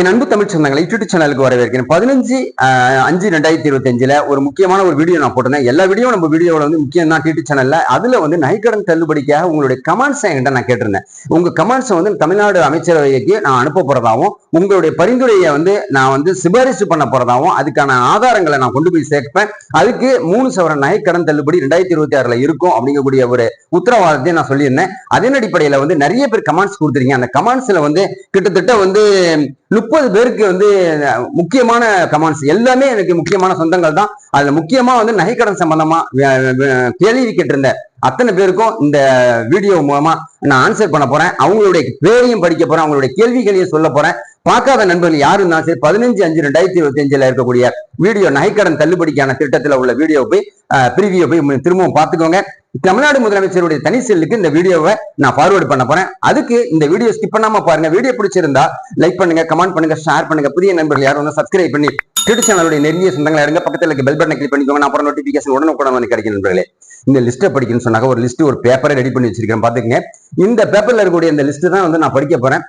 என் அன்பு தமிழ் சொந்தங்களை யூடியூப் சேனலுக்கு வரவேற்கிறேன். பதினஞ்சு அஞ்சு ரெண்டாயிரத்தி இருபத்தி அஞ்சுல ஒரு முக்கியமான ஒரு வீடியோ நான் போட்டிருந்தேன். எல்லா வீடியோ நம்ம வீடியோவில் வந்து முக்கியம் தான் யூடியூப் சேனல்ல. அதுல வந்து நகைக்கடன் தள்ளுபடிக்காக உங்களுடைய கமெண்ட்ஸ் என்கிட்ட நான் கேட்டிருந்தேன். உங்க கமெண்ட்ஸை வந்து தமிழ்நாடு அமைச்சரவைக்கு நான் அனுப்ப போறதாவும் உங்களுடைய பரிந்துரையை வந்து நான் வந்து சிபாரிசு பண்ண போறதாவும் அதுக்கான ஆதாரங்களை நான் கொண்டு போய் சேர்ப்பேன். அதுக்கு மூணு சவரன் நகைக்கடன் தள்ளுபடி ரெண்டாயிரத்தி இருபத்தி ஆறுல இருக்கும் அப்படிங்கக்கூடிய ஒரு உத்தரவாதத்தை நான் சொல்லியிருந்தேன். அதன் அடிப்படையில வந்து நிறைய பேர் கமெண்ட்ஸ் கொடுத்துருக்கீங்க. அந்த கமெண்ட்ஸ்ல வந்து கிட்டத்தட்ட வந்து முப்பது பேருக்கு வந்து முக்கியமான கமெண்ட்ஸ் எல்லாமே எனக்கு முக்கியமான சொந்தங்கள் தான். அதுல முக்கியமா வந்து நகைக்கடன் சம்பந்தமா கேள்வி கேட்டிருந்த அத்தனை பேருக்கும் இந்த வீடியோ மூலமா நான் ஆன்சர் பண்ண போறேன். அவங்களுடைய பேரையும் படிக்க போறேன். அவங்களுடைய கேள்விகளையும் சொல்ல போறேன். பார்க்காத நண்பர்கள் யாரும் தான் சரி பதினஞ்சு அஞ்சு ரெண்டாயிரத்தி இருபத்தி அஞ்சுல இருக்கக்கூடிய வீடியோ நகைக்கடன் தள்ளுபடிக்கான திட்டத்தில் உள்ள வீடியோ போய் பிரிவியோ போய் திரும்பவும் பார்த்துக்கோங்க. தமிழ்நாடு முதலமைச்சருடைய தனி செல்லுக்கு இந்த வீடியோவை நான் ஃபார்வர்டு பண்ண போறேன். அதுக்கு இந்த வீடியோ ஸ்கிப் பண்ணாம பாருங்க. வீடியோ பிடிச்சிருந்தா லைக் பண்ணுங்க கமெண்ட் பண்ணுங்க ஷேர் பண்ணுங்க. புதிய நண்பர்கள் யாரும் வந்து சப்ஸ்கிரைப் பண்ணி யூடியூப் சேனலுடைய நெருங்கிய சொந்தங்களை இருங்க பக்கத்தில் இருக்க பெல் பட்டனை கிளிக் பண்ணிக்கோங்க. நான் அப்புறம் நோட்டிபிகேஷன் உடனுக்குடன் வந்து கிடைக்கும் நண்பர்களே. இந்த லிஸ்ட்டை படிக்கணும்னு சொன்னாக்க ஒரு லிஸ்ட் ஒரு பேப்பரை ரெடி பண்ணி வச்சிருக்கேன் பாத்துக்கங்க இந்த பேப்பர்ல இருக்கக்கூடிய இந்த லிஸ்ட் தான் வந்து நான் படிக்க போறேன்.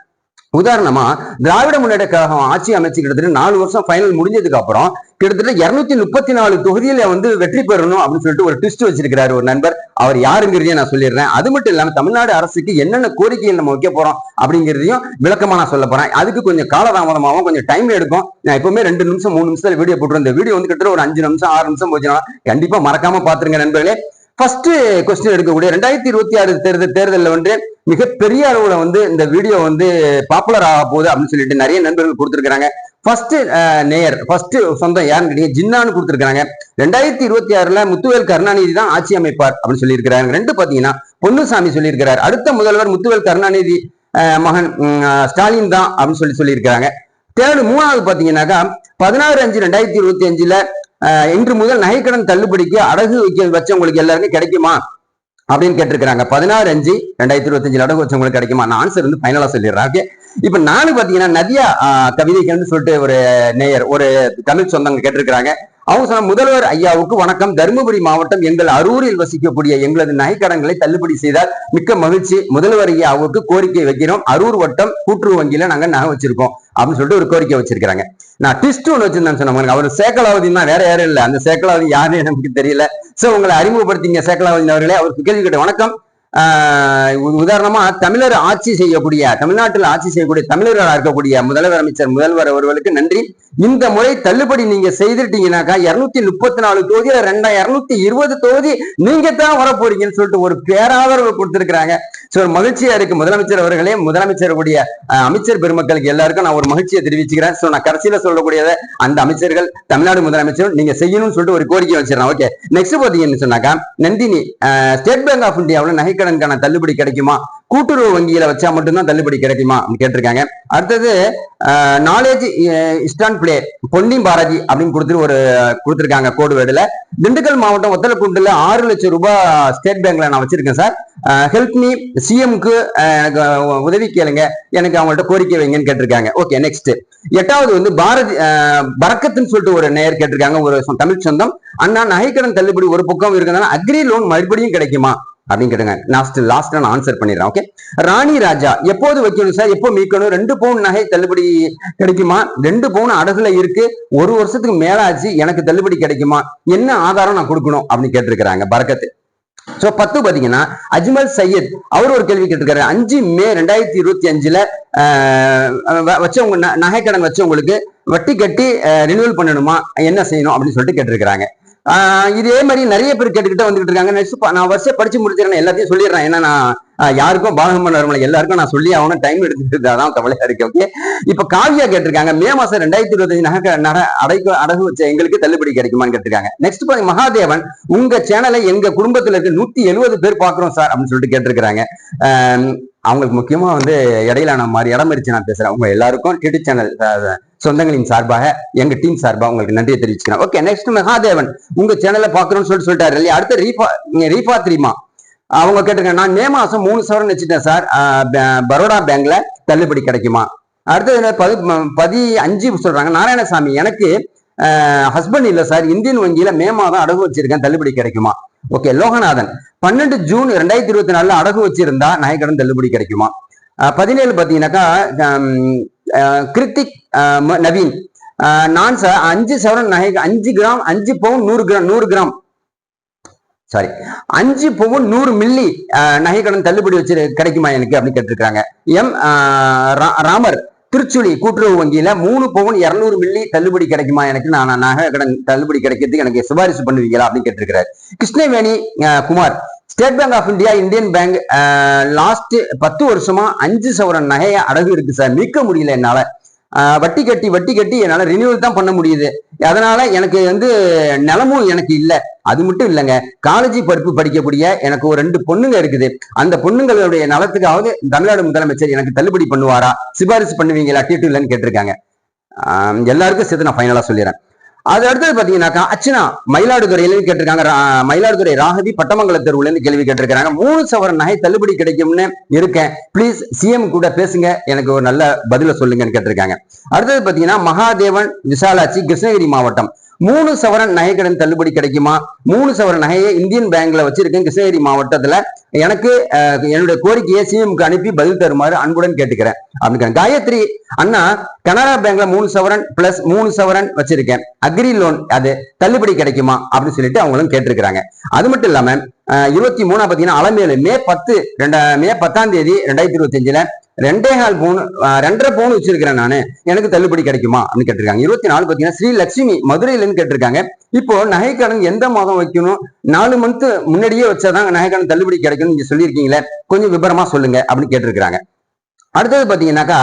உதாரணமா திராவிட முன்னேற்ற கழகம் ஆட்சி அமைச்சு கிட்டத்தட்ட நாலு வருஷம் ஃபைனல் முடிஞ்சதுக்கு அப்புறம் கிட்டத்தட்ட இருநூத்தி முப்பத்தி நாலு தொகுதியில வந்து வெற்றி பெறணும் அப்படின்னு சொல்லிட்டு ஒரு ட்விஸ்ட் வச்சிருக்கிறாரு ஒரு நண்பர். அவர் யாருங்கிறதையும் நான் சொல்லிடுறேன். அது மட்டும் இல்லாம தமிழ்நாடு அரசுக்கு என்னென்ன கோரிக்கைகள் நம்ம வைக்க போறோம் அப்படிங்கிறதையும் விளக்கமா நான் சொல்ல போறேன். அதுக்கு கொஞ்சம் காலதாமதமாகவும் கொஞ்சம் டைம் எடுக்கும். நான் எப்பவுமே ரெண்டு நிமிஷம் மூணு நிமிஷத்துல வீடியோ போட்டுருந்தேன் வீடியோ வந்து கிட்டத்தட்ட ஒரு அஞ்சு நிமிஷம் ஆறு நிமிஷம் போச்சுன்னா கண்டிப்பா மறக்காம பாத்துருங்க நண்பர்களே. ஃபர்ஸ்ட் கொஸ்டின் எடுக்கக்கூடிய ரெண்டாயிரத்தி இருபத்தி ஆறு தேர்தல் தேர்தலில் வந்து மிகப்பெரிய அளவுல வந்து இந்த வீடியோ வந்து பாப்புலர் ஆக போகுது அப்படின்னு சொல்லிட்டு நிறைய நண்பர்கள் கொடுத்துருக்காங்க ஃபர்ஸ்ட் நேயர் ஃபர்ஸ்ட் சொந்தம் யாருன்னு கேட்டீங்க? ஜின்னான்னு கொடுத்துருக்காங்க ரெண்டாயிரத்தி இருபத்தி ஆறுல முத்துவேல் கருணாநிதி தான் ஆட்சி அமைப்பார் அப்படின்னு சொல்லியிருக்கிறாங்க. ரெண்டு பாத்தீங்கன்னா பொன்னுசாமி சொல்லியிருக்கிறார். அடுத்த முதல்வர் முத்துவேல் கருணாநிதி மகன் ஸ்டாலின் தான் அப்படின்னு சொல்லி சொல்லியிருக்கிறாங்க. தேர்டு மூணாவது பாத்தீங்கன்னாக்கா பதினாறு அஞ்சு ரெண்டாயிரத்தி இருபத்தி அஞ்சுல இன்று முதல் நகைக்கடன் தள்ளுபடிக்கு அடகு வைக்க வச்சவங்களுக்கு எல்லாருக்கும் கிடைக்குமா? அப்படின்னு கேட்டிருக்கிறாங்க. பதினாறு அஞ்சு ரெண்டாயிரத்தி இருபத்தஞ்சுல அடகு வச்சவங்களுக்கு கிடைக்குமா? நான் ஆன்சர் வந்து ஃபைனலா சொல்லிடுறேன். ஓகே இப்ப நானும் பாத்தீங்கன்னா நதியா கவிதைகள்னு சொல்லிட்டு ஒரு நேயர் ஒரு தமிழ் சொந்தங்க கேட்டிருக்கிறாங்க. அவங்க சொன்ன முதல்வர் ஐயாவுக்கு வணக்கம். தருமபுரி மாவட்டம் எங்கள் அரூரில் வசிக்கக்கூடிய எங்களது நகைக்கடன்களை தள்ளுபடி செய்தால் மிக்க மகிழ்ச்சி. முதல்வர் ஐயாவுக்கு கோரிக்கை வைக்கிறோம். அரூர் வட்டம் கூட்டுறவு வங்கியில நாங்க நகை வச்சிருக்கோம் அப்படின்னு சொல்லிட்டு ஒரு கோரிக்கை வச்சிருக்காங்க நான் ட்விஸ்ட் ஒன்று வச்சிருந்தேன் சொன்னாங்க அவர் சேக்கலாவதி தான் வேற யாரும் இல்ல. அந்த சேக்கலாவதி யாருன்னு எனக்கு தெரியல. சோ உங்களை அறிமுகப்படுத்திங்க சேக்கலாவதி அவர்களே. அவருக்கு கேள்வி கேட்ட வணக்கம். உதாரணமா தமிழர் ஆட்சி செய்யக்கூடிய தமிழ்நாட்டில் ஆட்சி செய்யக்கூடிய தமிழர்களாக இருக்கக்கூடிய முதல்வர் அமைச்சர் முதல்வர் அவர்களுக்கு நன்றி. இந்த முறை தள்ளுபடி நீங்க செய்துட்டீங்கன்னாக்கா இருநூத்தி முப்பத்தி நாலு தொகுதியில ரெண்டா இருநூத்தி இருபது தொகுதி நீங்க தான் வர போறீங்கன்னு சொல்லிட்டு ஒரு பேராதரவு கொடுத்திருக்கிறாங்க. சோ ஒரு மகிழ்ச்சியா இருக்கு. முதலமைச்சர் அவர்களே முதலமைச்சருடைய அமைச்சர் பெருமக்களுக்கு எல்லாருக்கும் நான் ஒரு மகிழ்ச்சியை தெரிவிச்சுக்கிறேன். சோ நான் கடைசியில சொல்லக்கூடியதை அந்த அமைச்சர்கள் தமிழ்நாடு முதலமைச்சர் நீங்க செய்யணும்னு சொல்லிட்டு ஒரு கோரிக்கை வச்சிடறேன். ஓகே. நெக்ஸ்ட் பாத்தீங்கன்னு சொன்னாக்கா நந்தினி ஸ்டேட் பேங்க் ஆஃப் இந்தியாவில் வங்கிக்கடனுக்கான தள்ளுபடி கிடைக்குமா? கூட்டுறவு வங்கியில வச்சா மட்டும்தான் தள்ளுபடி கிடைக்குமா? கேட்டிருக்காங்க. அடுத்தது நாலேஜ் இஸ்டான் பிளே பொன்னி பாரதி அப்படின்னு கொடுத்துட்டு ஒரு கொடுத்துருக்காங்க கோடுவேடுல திண்டுக்கல் மாவட்டம் ஒத்தலக்குண்டுல ஆறு லட்சம் ரூபாய் ஸ்டேட் பேங்க்ல நான் வச்சிருக்கேன் சார். ஹெல்ப் மீ சிஎம்க்கு எனக்கு உதவி கேளுங்க. எனக்கு அவங்கள்ட்ட கோரிக்கை வைங்கன்னு கேட்டிருக்காங்க. ஓகே நெக்ஸ்ட் எட்டாவது வந்து பாரதி பறக்கத்துன்னு பரக்கத்துன்னு சொல்லிட்டு ஒரு நேயர் கேட்டிருக்காங்க. ஒரு தமிழ் சொந்தம். அண்ணா நகைக்கடன் தள்ளுபடி ஒரு பக்கம் இருக்கிறதுனால அக்ரி லோன் மறுபடியும் கிடைக்குமா? அப்படின்னு கேட்டுங்க. லாஸ்ட் லாஸ்ட் நான் ஆன்சர் பண்ணிடுறேன் ஓகே ராணி ராஜா எப்போது வைக்கணும் சார் எப்போ மீட்கணும்? ரெண்டு பவுன் நகை தள்ளுபடி கிடைக்குமா? ரெண்டு பவுன் அடகுல இருக்கு. ஒரு வருஷத்துக்கு மேலாச்சு எனக்கு தள்ளுபடி கிடைக்குமா? என்ன ஆதாரம் நான் கொடுக்கணும்? அப்படின்னு கேட்டிருக்கிறாங்க பரக்கத்து. சோ பத்து பாத்தீங்கன்னா அஜ்மல் சையத் அவர் ஒரு கேள்வி கேட்டிருக்காரு. அஞ்சு மே ரெண்டாயிரத்தி இருபத்தி அஞ்சுல வச்சவங்க ந- நகைக்கடன் வச்சவங்களுக்கு வட்டி கட்டி ரினியூவல் பண்ணணுமா? என்ன செய்யணும்? அப்படின்னு சொல்லிட்டு கேட்டிருக்கிறாங்க. இதே மாதிரி நிறைய பேர் கேட்டுக்கிட்டே வந்துகிட்டு இருக்காங்க. நெக்ஸ்ட் நான் வருஷம் படிச்சு முடிச்சிடறேன் எல்லாத்தையும் சொல்லிடுறேன். ஏன்னா நான் யாருக்கும் பாகம் பண்ண வரும்ல எல்லாருக்கும் நான் சொல்லி அவனும் டைம் எடுத்துட்டு அதான் கவலையா இருக்கு ஓகே இப்ப காவியா கேட்டிருக்காங்க மே மாசம் ரெண்டாயிரத்தி இருபத்தஞ்சு நகை நட அடைக்கு அடகு வச்ச எங்களுக்கு தள்ளுபடி கிடைக்குமான்னு கேட்டிருக்காங்க. நெக்ஸ்ட் பாருங்க மகாதேவன் உங்க சேனலை எங்க குடும்பத்துல இருக்க நூத்தி எழுபது பேர் பாக்குறோம் சார் அப்படின்னு சொல்லிட்டு கேட்டிருக்கிறாங்க. அவங்களுக்கு முக்கியமா வந்து இடையில நான் மாதிரி இடம் இருச்சு நான் பேசுறேன். உங்க எல்லாருக்கும் டிடி சேனல் சொந்தங்களின் சார்பாக எங்க டீம் சார்பாக உங்களுக்கு நன்றியை தெரிவிச்சுக்கிறேன். ஓகே நெக்ஸ்ட் மகாதேவன் உங்க சேனலை பாக்குறோம்னு சொல்லிட்டு சொல்லிட்டாரு இல்லையா? அடுத்து ரீஃபா ரீஃபா தெரியுமா அவங்க கேட்டிருக்காங்க நான் மே மாதம் மூணு சவரன் வச்சுட்டேன் சார். பரோடா பேங்க்ல தள்ளுபடி கிடைக்குமா? அடுத்தது பதி பதி அஞ்சு சொல்றாங்க நாராயணசாமி எனக்கு ஹஸ்பண்ட் இல்லை சார் இந்தியன் வங்கியில மே மாதம் அடகு வச்சிருக்கேன் தள்ளுபடி கிடைக்குமா? ஓகே லோகநாதன் பன்னெண்டு ஜூன் ரெண்டாயிரத்தி இருபத்தி நாலுல அடகு வச்சிருந்தா நகைக்கடன் தள்ளுபடி கிடைக்குமா? பதினேழு பார்த்தீங்கன்னாக்கா கிருத்திக் நவீன். நான் சார் அஞ்சு சவரன் நகை அஞ்சு கிராம் அஞ்சு பவுன் நூறு கிராம் நூறு கிராம். சாரி அஞ்சு பவுன் நூறு மில்லி நகைக்கடன் தள்ளுபடி வச்சு கிடைக்குமா எனக்கு அப்படின்னு கேட்டிருக்காங்க எம் ரா- ராமர் திருச்சுழி கூட்டுறவு வங்கியில மூணு பவுன் இருநூறு மில்லி தள்ளுபடி கிடைக்குமா எனக்கு? நான் நகை கடன் தள்ளுபடி கிடைக்கிறதுக்கு எனக்கு சிபாரிசு பண்ணுவீங்களா அப்படின்னு கேட்டிருக்கிறார். Krishnaveni Kumar State Bank of India Indian Bank last பத்து வருஷமா அஞ்சு சவரன் நகையை அடகு இருக்கு சார். மீட்க முடியல என்னால. வட்டி கட்டி வட்டி கட்டி என்னால் ரினியூவல் தான் பண்ண முடியுது. அதனால எனக்கு வந்து நிலமும் எனக்கு இல்லை. அது மட்டும் இல்லைங்க. காலேஜ் படிப்பு படிக்கக்கூடிய எனக்கு ஒரு ரெண்டு பொண்ணுங்க இருக்குது. அந்த பொண்ணுங்களுடைய நலத்துக்காவது தமிழ்நாடு முதலமைச்சர் எனக்கு தள்ளுபடி பண்ணுவாரா? சிபாரிசு பண்ணுவீங்களா? டீட்டு இல்லைன்னு கேட்டிருக்காங்க. எல்லாருக்கும் சேர்த்து நான் ஃபைனலாக சொல்லிடுறேன். அது அடுத்தது பாத்தீங்கன்னாக்கா அச்சனா மயிலாடுதுறையில கேட்டிருக்காங்க. மயிலாடுதுறை ராகவி பட்டமங்கல தெருவுல இருந்து கேள்வி கேட்டிருக்காங்க மூணு சவரன் நகை தள்ளுபடி கிடைக்கும்னு இருக்கேன். ப்ளீஸ் சிஎம் கூட பேசுங்க. எனக்கு ஒரு நல்ல பதில சொல்லுங்கன்னு கேட்டிருக்காங்க. அடுத்தது பாத்தீங்கன்னா மகாதேவன் விசாலாட்சி கிருஷ்ணகிரி மாவட்டம். மூணு சவரன் நகைக்கடன் தள்ளுபடி கிடைக்குமா? மூணு சவரன் நகையை இந்தியன் பேங்க்ல வச்சிருக்கேன் கிருஷ்ணகிரி மாவட்டத்துல. எனக்கு என்னுடைய கோரிக்கையை சிஎம்க்கு அனுப்பி பதில் தருமாறு அன்புடன் கேட்டுக்கிறேன். அப்படின்னு காயத்ரி அண்ணா கனரா பேங்க்ல மூணு சவரன் பிளஸ் மூணு சவரன் வச்சிருக்கேன். அக்ரி லோன் அது தள்ளுபடி கிடைக்குமா? அப்படின்னு சொல்லிட்டு அவங்களும் கேட்டிருக்கிறாங்க. அது மட்டும் இல்லாம இருபத்தி மூணா பார்த்தீங்கன்னா அலமேலு. மே பத்து ரெண்டா மே பத்தாம் தேதி ரெண்டாயிரத்தி இருபத்தஞ்சில் ரெண்டே கால் பவுன் ரெண்டரை பவுன் வச்சிருக்கிறேன் நான். எனக்கு தள்ளுபடி கிடைக்குமா? அப்படின்னு கேட்டிருக்காங்க. இருபத்தி நாலு பார்த்தீங்கன்னா ஸ்ரீ லட்சுமி மதுரையில கேட்டிருக்காங்க. இப்போ நகைக்கடன் எந்த மாதம் வைக்கணும்? நாலு மந்த் முன்னாடியே வச்சாதான் நகைக்கடன் தள்ளுபடி கிடைக்கும்னு நீங்க சொல்லியிருக்கீங்களே. கொஞ்சம் விபரமா சொல்லுங்க அப்படின்னு கேட்டிருக்கிறாங்க. அடுத்தது பாத்தீங்கன்னாக்கா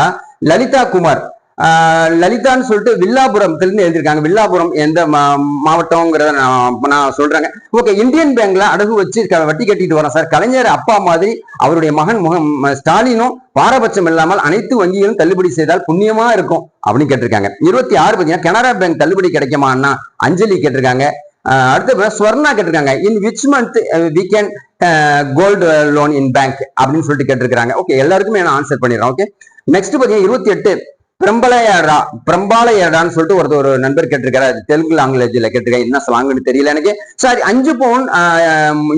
லலிதா குமார். லலிதான்னு சொல்லிட்டு வில்லாபுரத்துல இருந்து எழுதியிருக்காங்க. வில்லாபுரம் எந்த மா- மாவட்டம்ங்கிறத நான் நான் சொல்றேங்க. ஓகே இந்தியன் பேங்க்ல அடகு வச்சு க- வட்டி கட்டிட்டு வரேன் சார். கலைஞர் அப்பா மாதிரி அவருடைய மகன் முகம் ஸ்டாலினும் பாரபட்சம் இல்லாமல் அனைத்து வங்கிகளும் தள்ளுபடி செய்தால் புண்ணியமா இருக்கும் அப்படின்னு கேட்டிருக்காங்க. இருபத்தி ஆறு பாத்தீங்கன்னா கனரா பேங்க் தள்ளுபடி கிடைக்குமான்னா அஞ்சலி கேட்டிருக்காங்க. அடுத்து பாத்தீங்கன்னா ஸ்வர்ணா கேட்டிருக்காங்க. In which month we can gold loan in bank அப்படின்னு சொல்லிட்டு கேட்டிருக்காங்க ஓகே எல்லாருக்குமே நான் ஆன்சர் பண்ணிடுறேன். ஓகே நெக்ஸ்ட் பாத்தீங்கன்னா இருபத்தி எட்டு பிரம்பலையாடா பிரம்பாலையாடான்னு சொல்லிட்டு ஒருத்தர் ஒரு நண்பர் கேட்டிருக்காரு. அது தெலுங்கு லாங்குவேஜ்ல கேட்டிருக்காரு. என்ன ஸ்லாங்னு தெரியல எனக்கு. சாரி அஞ்சு பவுன்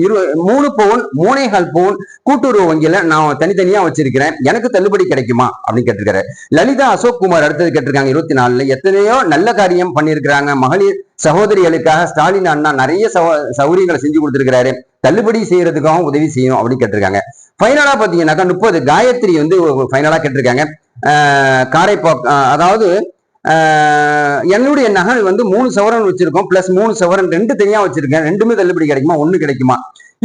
இரு- மூணு பவுன் மூணேகால் பவுன் கூட்டுறவு வங்கியில நான் தனித்தனியா வச்சிருக்கிறேன். எனக்கு தள்ளுபடி கிடைக்குமா? அப்படின்னு கேட்டிருக்காரு. லலிதா அசோக் குமார் அடுத்தது கேட்டிருக்காங்க இருபத்தி நாலுல. எத்தனையோ நல்ல காரியம் பண்ணியிருக்கிறாங்க. மகளிர் சகோதரிகளுக்காக ஸ்டாலின் அண்ணா நிறைய சௌ- சௌகரியங்களை செஞ்சு கொடுத்திருக்கிறாரு. தள்ளுபடி செய்யறதுக்காகவும் உதவி செய்யணும் அப்படின்னு கேட்டிருக்காங்க. ஃபைனலா பாத்தீங்கன்னாக்கா முப்பது காயத்ரி வந்து ஃபைனலா கேட்டிருக்காங்க. ஆஹ் ஆஹ் அதாவது ஆஹ் என்னுடைய நகல் வந்து மூணு சவரன் வச்சிருக்கோம் பிளஸ் மூணு சவரன் ரெண்டு தனியா வச்சிருக்கேன். ரெண்டுமே தள்ளுபடி கிடைக்குமா? ஒண்ணு கிடைக்குமா?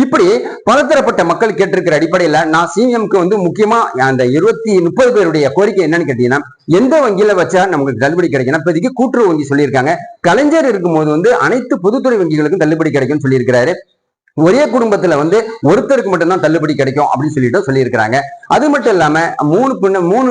இப்படி பலதரப்பட்ட மக்கள் கேட்டிருக்கிற அடிப்படையில நான் சிஎம்க்கு வந்து முக்கியமா அந்த இருபத்தி முப்பது பேருடைய கோரிக்கை என்னன்னு கேட்டீங்கன்னா எந்த வங்கியில வச்சா நமக்கு தள்ளுபடி கிடைக்கும் இப்போதைக்கு கூட்டுறவு வங்கி சொல்லியிருக்காங்க. கலைஞர் இருக்கும்போது வந்து அனைத்து பொதுத்துறை வங்கிகளுக்கும் தள்ளுபடி கிடைக்கும்னு சொல்லியிருக்கிறாரு. ஒரே குடும்பத்துல வந்து ஒருத்தருக்கு மட்டும்தான் தள்ளுபடி கிடைக்கும் அப்படின்னு சொல்லிட்டு சொல்லியிருக்கிறாங்க. அது மட்டும் இல்லாம மூணு பொண்ணு மூணு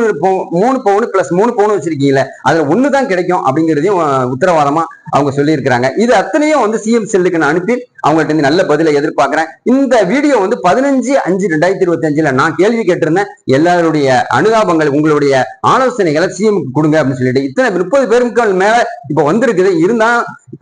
மூணு பவுன் பிளஸ் மூணு பவுன் வச்சிருக்கீங்களே அதுல ஒண்ணுதான் கிடைக்கும் அப்படிங்கிறதையும் உத்தரவாதமா அவங்க சொல்லியிருக்கிறாங்க. இது அத்தனையும் வந்து சிஎம் செல்லுக்கு நான் அனுப்பி அவங்கள்ட்ட இருந்து நல்ல பதிலை எதிர்பார்க்கிறேன். இந்த வீடியோ வந்து பதினஞ்சு அஞ்சு ரெண்டாயிரத்தி இருபத்தி அஞ்சுல நான் கேள்வி கேட்டிருந்தேன். எல்லாருடைய அனுதாபங்கள் உங்களுடைய ஆலோசனைகளை சிஎம்க்கு கொடுங்க அப்படின்னு சொல்லிட்டு. இத்தனை முப்பது பேருக்கு மேல இப்ப வந்திருக்குது. இருந்தா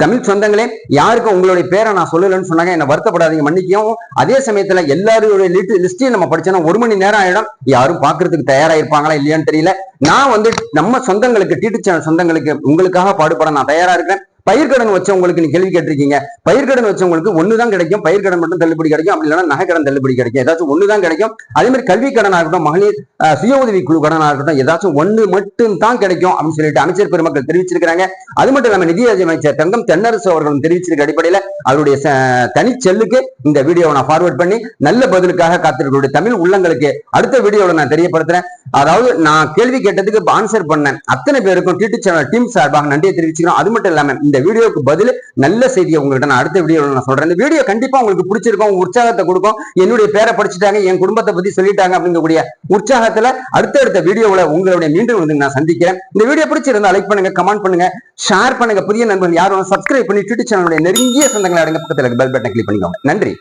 தமிழ் சொந்தங்களே யாருக்கும் உங்களுடைய பேரை நான் சொல்லலைன்னு சொன்னாங்க. என்ன வருத்தப்படாதீங்க மன்னிக்கவும். அதே சமயத்துல எல்லாருடைய லிஸ்டையும் நம்ம படிச்சோன்னா ஒரு மணி நேரம் ஆயிடும். யாரும் பாக்குறதுக்கு தயாரா இருப்பாங்களா இல்லையான்னு தெரியல. நான் வந்து நம்ம சொந்தங்களுக்கு டிடி சேனல் சொந்தங்களுக்கு உங்களுக்காக பாடுபட நான் தயாரா இருக்கேன் பயிர்க்கடன் வச்சவங்களுக்கு நீ கேள்வி கேட்டிருக்கீங்க. பயிர்க்கடன் வச்சவங்களுக்கு ஒண்ணுதான் கிடைக்கும். பயிர்க்கடன் மட்டும் தள்ளுபடி கிடைக்கும். அப்படி இல்லைன்னா நகைக்கடன் தள்ளுபடி கிடைக்கும். ஏதாச்சும் ஒண்ணுதான் கிடைக்கும். அதே மாதிரி கல்வி கடன் இருக்கட்டும் மகளிர் சுய உதவி குழு கடனா இருக்கட்டும் ஏதாச்சும் ஒண்ணு மட்டும் தான் கிடைக்கும் அப்படின்னு சொல்லிட்டு அமைச்சர் பெருமக்கள் தெரிவிச்சிருக்கிறாங்க. அது மட்டும் இல்லாம நிதி அமைச்சர் தங்கம் தென்னரசு அவர்களும் தெரிவிச்சிருக்க அடிப்படையில அவருடைய ச- தனி செல்லுக்கு இந்த வீடியோவை நான் ஃபார்வர்ட் பண்ணி நல்ல பதிலுக்காக காத்திருக்கக்கூடிய தமிழ் உள்ளங்களுக்கு அடுத்த வீடியோவில் நான் தெரியப்படுத்துறேன். அதாவது நான் கேள்வி கேட்டதுக்கு ஆன்சர் பண்ணேன். அத்தனை பேருக்கும் டிடி சேனல் டீம் சார்பாக நன்றியை தெரிவிச்சுக்கிறோம். அது மட்டும் இல்லாமல் இந்த வீடியோக்கு பதில் நல்ல செய்தியை உங்கள்கிட்ட நான் அடுத்த வீடியோவில் நான் சொல்றேன். இந்த வீடியோ கண்டிப்பா உங்களுக்கு பிடிச்சிருக்கும் உற்சாகத்தை கொடுக்கும். என்னுடைய பேரை படிச்சுட்டாங்க என் குடும்பத்தை பத்தி சொல்லிட்டாங்க அப்படிங்கக்கூடிய உற்சாகத்துல அடுத்தடுத்த வீடியோவில் உங்களுடைய மீண்டும் வந்து நான் சந்திக்கிறேன். இந்த வீடியோ பிடிச்சிருந்தா லைக் பண்ணுங்க கமெண்ட் பண்ணுங்க ஷேர் பண்ணுங்க. புதிய நண்பர்கள் யாரும் சப்ஸ்கிரைப் பண்ணி ட்விட்டர் சேனலுடைய நெருங்கிய சொந்த சொந்தங்களை அடங்க பக்கத்தில் பெல் பட்டனை கிளிக் பண்ணிக்கோங்க. நன்றி.